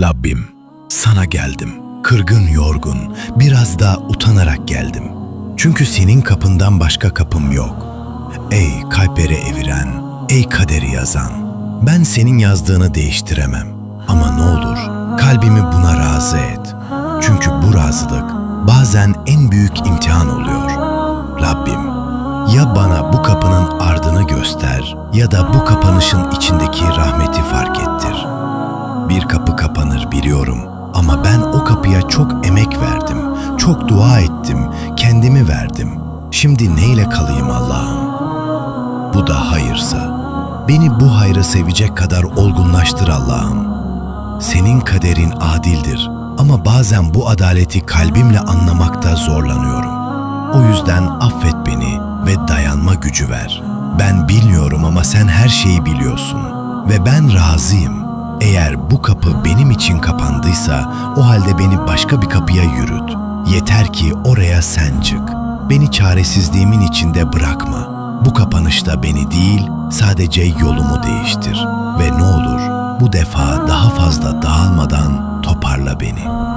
Rabbim, sana geldim. Kırgın, yorgun, biraz da utanarak geldim. Çünkü senin kapından başka kapım yok. Ey kalpleri eviren, ey kaderi yazan. Ben senin yazdığını değiştiremem. Ama ne olur kalbimi buna razı et. Çünkü bu razılık bazen en büyük imtihan oluyor. Rabbim, ya bana bu kapının ardını göster ya da bu kapanışın içindeki kapı kapanır biliyorum ama ben o kapıya çok emek verdim, çok dua ettim, kendimi verdim. Şimdi neyle kalayım Allah'ım? Bu da hayırsa, beni bu hayrı sevecek kadar olgunlaştır Allah'ım. Senin kaderin adildir ama bazen bu adaleti kalbimle anlamakta zorlanıyorum. O yüzden affet beni ve dayanma gücü ver. Ben bilmiyorum ama sen her şeyi biliyorsun ve ben razıyım. Eğer bu kapı benim için kapandıysa o halde beni başka bir kapıya yürüt. Yeter ki oraya sen çık. Beni çaresizliğimin içinde bırakma. Bu kapanışta beni değil, sadece yolumu değiştir. Ve ne olur bu defa daha fazla dağılmadan toparla beni.